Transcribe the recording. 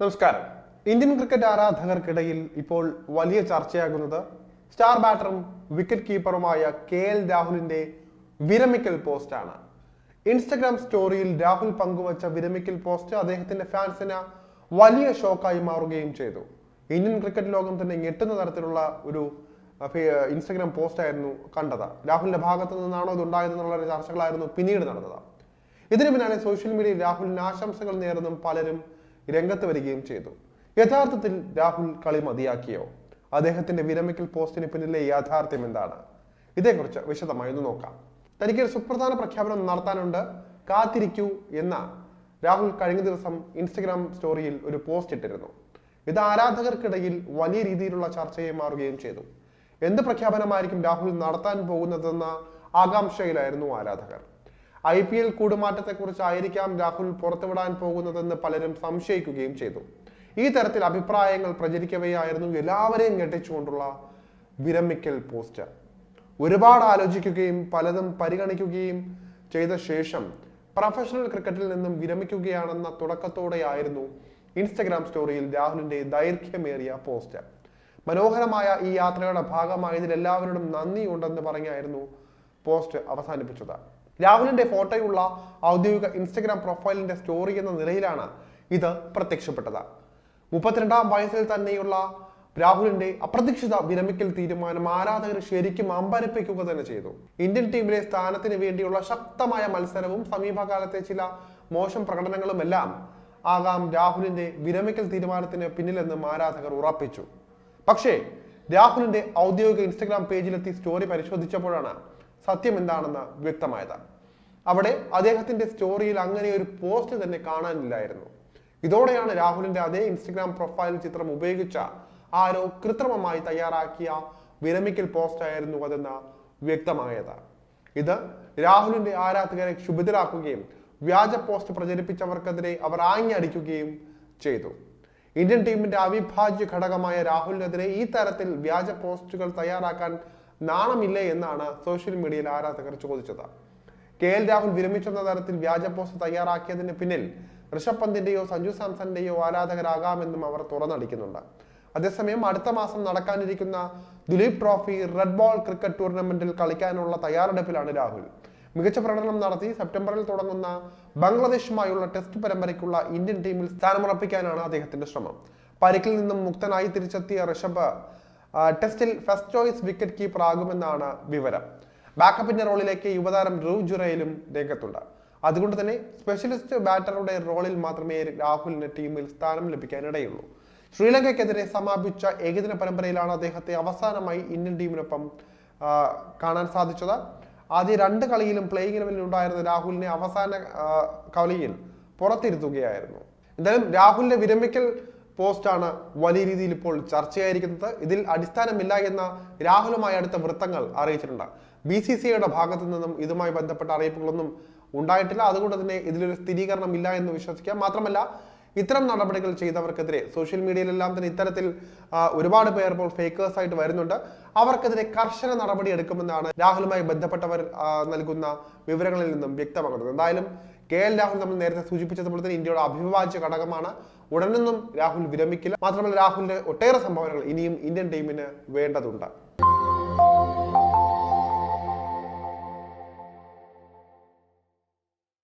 നമസ്കാരം. Indian cricket ആരാധകർക്കിടയിൽ ഇപ്പോൾ വലിയ ചർച്ചയാകുന്നത് സ്റ്റാർ ബാറ്ററും വിക്കറ്റ് കീപ്പറുമായ കെ എൽ രാഹുലിന്റെ വിരമിക്കൽ പോസ്റ്റാണ് ഇൻസ്റ്റഗ്രാം സ്റ്റോറിയിൽ രാഹുൽ പങ്കുവച്ച വിരമിക്കൽ പോസ്റ്റ് അദ്ദേഹത്തിന്റെ ഫാൻസിന് വലിയ ഷോക്കായി മാറുകയും ചെയ്തു. ഇന്ത്യൻ ക്രിക്കറ്റ് ലോകം തന്നെ ഞെട്ടുന്ന തരത്തിലുള്ള ഒരു ഇൻസ്റ്റഗ്രാം പോസ്റ്റ് ആയിരുന്നു കണ്ടത്. രാഹുലിന്റെ ഭാഗത്തു നിന്നാണോ ഇത് ഉണ്ടായതെന്നുള്ള ഒരു ചർച്ചകളായിരുന്നു പിന്നീട് നടന്നത്. ഇതിനു പിന്നാലെ സോഷ്യൽ മീഡിയയിൽ രാഹുലിന് ആശംസകൾ നേർന്നും പലരും രംഗത്ത് വരികയും ചെയ്തു. യഥാർത്ഥത്തിൽ രാഹുൽ കളി മതിയാക്കിയോ? അദ്ദേഹത്തിന്റെ വിരമിക്കൽ പോസ്റ്റിന് പിന്നിലെ യാഥാർത്ഥ്യം എന്താണ്? ഇതേക്കുറിച്ച് വിശദമായി ഒന്ന് നോക്കാം. തനിക്ക് ഒരു സുപ്രധാന പ്രഖ്യാപനം നടത്താനുണ്ട്. കാത്തിരിക്കൂ എന്ന രാഹുൽ കഴിഞ്ഞ ദിവസം ഇൻസ്റ്റഗ്രാം സ്റ്റോറിയിൽ ഒരു പോസ്റ്റ് ഇട്ടിരുന്നു. ഇത് ആരാധകർക്കിടയിൽ വലിയ രീതിയിലുള്ള ചർച്ചയായി മാറുകയും ചെയ്തു. എന്ത് പ്രഖ്യാപനമായിരിക്കും രാഹുൽ നടത്താൻ പോകുന്നതെന്ന ആകാംക്ഷയിലായിരുന്നു ആരാധകർ. ഐ പി എൽ കൂടുമാറ്റത്തെക്കുറിച്ചായിരിക്കാം രാഹുൽ പുറത്തുവിടാൻ പോകുന്നതെന്ന് പലരും സംശയിക്കുകയും ചെയ്തു. ഈ തരത്തിൽ അഭിപ്രായങ്ങൾ പ്രചരിക്കവെയായിരുന്നു എല്ലാവരെയും ഞെട്ടിച്ചുകൊണ്ടുള്ള വിരമിക്കൽ പോസ്റ്റർ. ഒരുപാട് ആലോചിക്കുകയും പലതും പരിഗണിക്കുകയും ചെയ്ത ശേഷം പ്രൊഫഷണൽ ക്രിക്കറ്റിൽ നിന്നും വിരമിക്കുകയാണെന്ന തുടക്കത്തോടെയായിരുന്നു ഇൻസ്റ്റഗ്രാം സ്റ്റോറിയിൽ രാഹുലിന്റെ ദൈർഘ്യമേറിയ പോസ്റ്റ് മനോഹരമായ ഈ യാത്രയുടെ ഭാഗമായതിൽ എല്ലാവരോടും നന്ദിയുണ്ടെന്ന് പറഞ്ഞായിരുന്നു പോസ്റ്റ് അവസാനിപ്പിച്ചത്. രാഹുലിന്റെ ഫോട്ടോയുള്ള ഔദ്യോഗിക ഇൻസ്റ്റഗ്രാം പ്രൊഫൈലിന്റെ സ്റ്റോറി എന്ന നിലയിലാണ് ഇത് പ്രത്യക്ഷപ്പെട്ടത്. മുപ്പത്തിരണ്ടാം വയസ്സിൽ തന്നെയുള്ള രാഹുലിന്റെ അപ്രതീക്ഷിത വിരമിക്കൽ തീരുമാനം ആരാധകർ ശരിക്കും അമ്പരപ്പിക്കുക തന്നെ ചെയ്തു. ഇന്ത്യൻ ടീമിലെ സ്ഥാനത്തിന് വേണ്ടിയുള്ള ശക്തമായ മത്സരവും സമീപകാലത്തെ ചില മോശം പ്രകടനങ്ങളും എല്ലാം ആകാം രാഹുലിന്റെ വിരമിക്കൽ തീരുമാനത്തിന് പിന്നിലെന്നും ആരാധകർ ഉറപ്പിച്ചു. പക്ഷേ രാഹുലിന്റെ ഔദ്യോഗിക ഇൻസ്റ്റഗ്രാം പേജിലെത്തി സ്റ്റോറി പരിശോധിച്ചപ്പോഴാണ് സത്യം എന്താണെന്ന് വ്യക്തമായത്. അവിടെ അദ്ദേഹത്തിന്റെ സ്റ്റോറിയിൽ അങ്ങനെ ഒരു പോസ്റ്റ് തന്നെ കാണാനില്ലായിരുന്നു. ഇതോടെയാണ് രാഹുലിന്റെ അതേ ഇൻസ്റ്റഗ്രാം പ്രൊഫൈൽ ചിത്രം ഉപയോഗിച്ച ആരോ കൃത്രിമമായി തയ്യാറാക്കിയ വിരമിക്കൽ പോസ്റ്റ് ആയിരുന്നു അതെന്ന് വ്യക്തമായത്. ഇത് രാഹുലിന്റെ ആരാധകരെ ക്ഷുഭിതരാക്കുകയും വ്യാജ പോസ്റ്റ് പ്രചരിപ്പിച്ചവർക്കെതിരെ അവർ ആഞ്ഞടിക്കുകയും ചെയ്തു. ഇന്ത്യൻ ടീമിന്റെ അവിഭാജ്യ ഘടകമായ രാഹുലിനെതിരെ ഈ തരത്തിൽ വ്യാജ പോസ്റ്റുകൾ തയ്യാറാക്കാൻ നാണമില്ലേ എന്നാണ് സോഷ്യൽ മീഡിയയിൽ ആരാധകർ ചോദിച്ചത്. കെ എൽ രാഹുൽ വിരമിച്ചെന്ന തരത്തിൽ വ്യാജ പോസ്റ്റ് തയ്യാറാക്കിയതിന് പിന്നിൽ ഋഷഭ് പന്തിന്റെയോ സഞ്ജു സാംസന്റെയോ ആരാധകരാകാമെന്നും അവർ തുറന്നടിക്കുന്നുണ്ട്. അതേസമയം അടുത്ത മാസം നടക്കാനിരിക്കുന്ന Duleep trophy red ball cricket ടൂർണമെന്റിൽ കളിക്കാനുള്ള തയ്യാറെടുപ്പിലാണ് രാഹുൽ. മികച്ച പ്രകടനം നടത്തി സെപ്റ്റംബറിൽ തുടങ്ങുന്ന ബംഗ്ലാദേശുമായുള്ള ടെസ്റ്റ് പരമ്പരയ്ക്കുള്ള ഇന്ത്യൻ ടീമിൽ സ്ഥാനമുറപ്പിക്കാനാണ് അദ്ദേഹത്തിന്റെ ശ്രമം. പരിക്കിൽ നിന്നും മുക്തനായി തിരിച്ചെത്തിയ ഋഷഭ് ടെസ്റ്റിൽ ഫസ്റ്റ് ചോയ്സ് വിക്കറ്റ് കീപ്പർ ആകുമെന്നാണ് വിവരം. ബാക്കപ്പിന്റെ റോളിലേക്ക് യുവതാരം ധ്രുവ് ജുറയിലും രംഗത്തുണ്ട്. അതുകൊണ്ട് തന്നെ സ്പെഷ്യലിസ്റ്റ് ബാറ്ററുടെ റോളിൽ മാത്രമേ രാഹുലിന് ടീമിൽ സ്ഥാനം ലഭിക്കാനിടയുള്ളൂ. ശ്രീലങ്കയ്ക്കെതിരെ സമാപിച്ച ഏകദിന പരമ്പരയിലാണ് അദ്ദേഹത്തെ അവസാനമായി ഇന്ത്യൻ ടീമിനൊപ്പം കാണാൻ സാധിച്ചത്. ആദ്യ രണ്ട് കളിയിലും പ്ലേയിങ് ഇലവനിൽ ഉണ്ടായിരുന്ന രാഹുലിനെ അവസാന കളിയിൽ പുറത്തിരുത്തുകയായിരുന്നു. എന്തായാലും രാഹുലിന്റെ വിരമിക്കൽ പോസ്റ്റാണ് വലിയ രീതിയിൽ ഇപ്പോൾ ചർച്ചയായിരിക്കുന്നത്. ഇതിൽ അടിസ്ഥാനമില്ല എന്ന രാഹുലുമായി അടുത്ത വൃത്തങ്ങൾ അറിയിച്ചിട്ടുണ്ട്. ബി സി സി ഐയുടെ ഭാഗത്തു നിന്നും ഇതുമായി ബന്ധപ്പെട്ട അറിയിപ്പുകളൊന്നും ഉണ്ടായിട്ടില്ല. അതുകൊണ്ട് തന്നെ ഇതിലൊരു സ്ഥിരീകരണം ഇല്ല എന്ന് വിശ്വസിക്കാം. മാത്രമല്ല ഇത്തരം നടപടികൾ ചെയ്തവർക്കെതിരെ സോഷ്യൽ മീഡിയയിലെല്ലാം തന്നെ ഇത്തരത്തിൽ ഒരുപാട് പേർ ഇപ്പോൾ ഫേക്കേഴ്സ് ആയിട്ട് വരുന്നുണ്ട്. അവർക്കെതിരെ കർശന നടപടി എടുക്കുമെന്നാണ് രാഹുലുമായി ബന്ധപ്പെട്ടവർ നൽകുന്ന വിവരങ്ങളിൽ നിന്നും വ്യക്തമാകുന്നത്. എന്തായാലും കെ എൽ രാഹുൽ നമ്മൾ നേരത്തെ സൂചിപ്പിച്ചതുപോലെ തന്നെ ഇന്ത്യയുടെ അഭിഭാജ്യ ഘടകമാണ്. ഉടനൊന്നും രാഹുൽ വിരമിക്കില്ല. മാത്രമല്ല രാഹുലിന്റെ ഒട്ടേറെ സംഭാവനകൾ ഇനിയും ഇന്ത്യൻ ടീമിന് വേണ്ടതുണ്ട്.